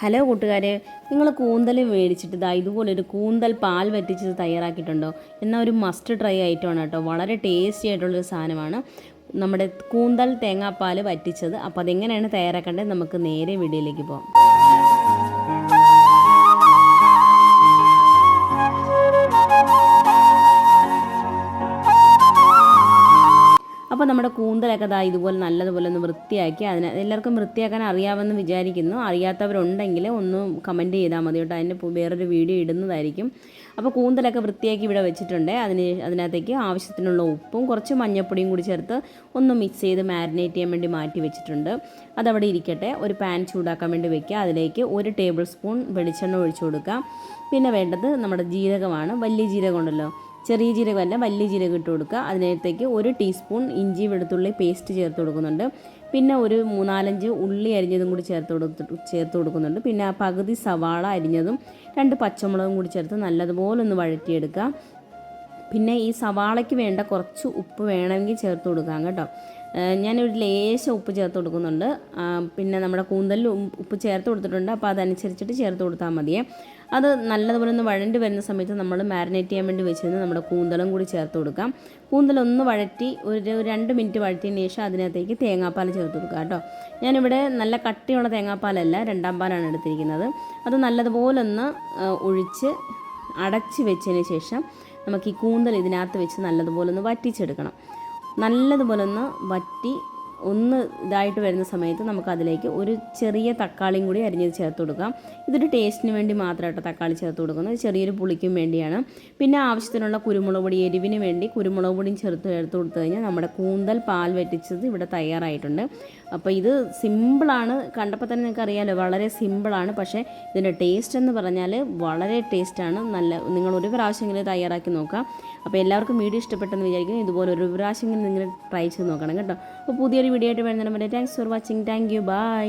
Hello കൂട്ടുകാരെ നിങ്ങൾ കൂന്തൽ മേടിച്ചിട്ട് ഇതാ ഇതുപോലെ ഒരു കൂന്തൽ പാൽ വറ്റിച്ചത് തയ്യാറാക്കിയിട്ടുണ്ടോ? എന്നാൽ ഒരു മസ്റ്റ് ട്രൈ ആയിട്ടാണ് കേട്ടോ. വളരെ ടേസ്റ്റി ആയിട്ടുള്ളൊരു സാധനമാണ്. നമ്മുടെ കൂന്തൽ തേങ്ങാപ്പാൽ വറ്റിച്ചത്. അപ്പോൾ അതെങ്ങനെയാണ് തയ്യാറാക്കേണ്ടത്? നമുക്ക് നേരെ വീഡിയോയിലേക്ക് പോകാം. അപ്പോൾ നമ്മുടെ കൂന്തലൊക്കെ ദാ ഇതുപോലെ നല്ലതുപോലെ ഒന്ന് വൃത്തിയാക്കി അതിന് എല്ലാവർക്കും വൃത്തിയാക്കാൻ അറിയാമെന്ന് വിചാരിക്കുന്നു. അറിയാത്തവരുണ്ടെങ്കിൽ ഒന്ന് കമന്റ് ചെയ്താൽ മതി കേട്ടോ. അതിന്റെ വേറൊരു വീഡിയോ ഇടുന്നതായിരിക്കും. അപ്പോൾ കൂന്തലൊക്കെ വൃത്തിയാക്കി ഇവിടെ വെച്ചിട്ടുണ്ട്. അതിന് അതിനകത്തേക്ക് ആവശ്യത്തിനുള്ള ഉപ്പും കുറച്ച് മഞ്ഞൾപ്പൊടിയും കൂടി ചേർത്ത് ഒന്ന് മിക്സ് ചെയ്ത് മാരിനേറ്റ് ചെയ്യാൻ വേണ്ടി മാറ്റി വെച്ചിട്ടുണ്ട്. അതവിടെ ഇരിക്കട്ടെ. ഒരു പാൻ ചൂടാക്കാൻ വേണ്ടി വെക്കുക. അതിലേക്ക് ഒരു ടേബിൾ സ്പൂൺ വെളിച്ചെണ്ണ ഒഴിച്ചു കൊടുക്കുക. പിന്നെ വേണ്ടത് നമ്മുടെ ജീരകമാണ്. വലിയ ജീരകം ഉണ്ടല്ലോ ചെറിയ ജീരകമല്ല വലിയ ജീരകം ഇട്ട് കൊടുക്കുക. അതിനകത്തേക്ക് ഒരു ടീസ്പൂൺ ഇഞ്ചി വെളുത്തുള്ളി പേസ്റ്റ് ചേർത്ത് കൊടുക്കുന്നുണ്ട്. പിന്നെ ഒരു മൂന്നാലഞ്ച് ഉള്ളി അരിഞ്ഞതും കൂടി ചേർത്ത് കൊടുത്ത് ചേർത്ത് കൊടുക്കുന്നുണ്ട്. പിന്നെ ആ പകുതി സവാള അരിഞ്ഞതും രണ്ട് പച്ചമുളകും കൂടി ചേർത്ത് നല്ലതുപോലെ ഒന്ന് വഴറ്റിയെടുക്കുക. പിന്നെ ഈ സവാളയ്ക്ക് വേണ്ട കുറച്ച് ഉപ്പ് വേണമെങ്കിൽ ചേർത്ത് കൊടുക്കാം കേട്ടോ. ഞാനൊരു ലേശം ഉപ്പ് ചേർത്ത് കൊടുക്കുന്നുണ്ട്. പിന്നെ നമ്മുടെ കൂന്തലിൽ ഉപ്പ് ചേർത്ത് കൊടുത്തിട്ടുണ്ട്. അപ്പോൾ അതനുസരിച്ചിട്ട് ചേർത്ത് കൊടുത്താൽ മതിയേ അത് നല്ലതുപോലെ ഒന്ന് വഴണ്ടി വരുന്ന സമയത്ത് നമ്മൾ മാരിനേറ്റ് ചെയ്യാൻ വേണ്ടി വെച്ചിരുന്ന നമ്മുടെ കൂന്തലും കൂടി ചേർത്ത് കൊടുക്കാം. കൂന്തലൊന്ന് വഴറ്റി ഒരു രണ്ട് മിനിറ്റ് വഴറ്റിയതിന് ശേഷം അതിനകത്തേക്ക് തേങ്ങാപ്പാൽ ചേർത്ത് കൊടുക്കുക കേട്ടോ. ഞാനിവിടെ നല്ല കട്ടിയുള്ള തേങ്ങാപ്പാലല്ല രണ്ടാം പാലാണ് എടുത്തിരിക്കുന്നത്. അത് നല്ലതുപോലെ ഒന്ന് ഒഴിച്ച് അടച്ച് വെച്ചതിന് ശേഷം നമുക്ക് ഈ കൂന്തൽ ഇതിനകത്ത് വെച്ച് നല്ലതുപോലെ ഒന്ന് വറ്റിച്ചെടുക്കണം. നല്ലതുപോലെ ഒന്ന് വറ്റി ഒന്ന് ഇതായിട്ട് വരുന്ന സമയത്ത് നമുക്ക് അതിലേക്ക് ഒരു ചെറിയ തക്കാളിയും കൂടി അരിഞ്ഞത് ചേർത്ത് കൊടുക്കാം. ഇതൊരു ടേസ്റ്റിന് വേണ്ടി മാത്രമായിട്ട് തക്കാളി ചേർത്ത് കൊടുക്കുന്നത്. ചെറിയൊരു പുളിക്കും വേണ്ടിയാണ്. പിന്നെ ആവശ്യത്തിനുള്ള കുരുമുളക് പൊടി എരിവിന് വേണ്ടി കുരുമുളക് പൊടിയും ചേർത്ത് ചേർത്ത് കൊടുത്തു കഴിഞ്ഞാൽ നമ്മുടെ കൂന്തൽ പാൽ വറ്റിച്ചത് ഇവിടെ തയ്യാറായിട്ടുണ്ട്. അപ്പോൾ ഇത് സിമ്പിളാണ് കണ്ടപ്പോൾ തന്നെ നിങ്ങൾക്ക് അറിയാമല്ലോ വളരെ സിമ്പിളാണ് പക്ഷേ ഇതിന്റെ ടേസ്റ്റ് എന്ന് പറഞ്ഞാൽ വളരെ ടേസ്റ്റാണ് നല്ല നിങ്ങൾ ഒരു പ്രാവശ്യമെങ്കിലും തയ്യാറാക്കി നോക്കാം അപ്പോൾ എല്ലാവർക്കും വീഡിയോ ഇഷ്ടപ്പെട്ടെന്ന് വിചാരിക്കുന്നു. ഇതുപോലെ ഒരു പ്രാവശ്യമെങ്കിലും നിങ്ങൾ ട്രൈ ചെയ്ത് നോക്കണം കേട്ടോ. അപ്പോൾ പുതിയൊരു വീഡിയോ ആയിട്ട് വേണമെന്നുണ്ടെങ്കിൽ thanks for watching thank you bye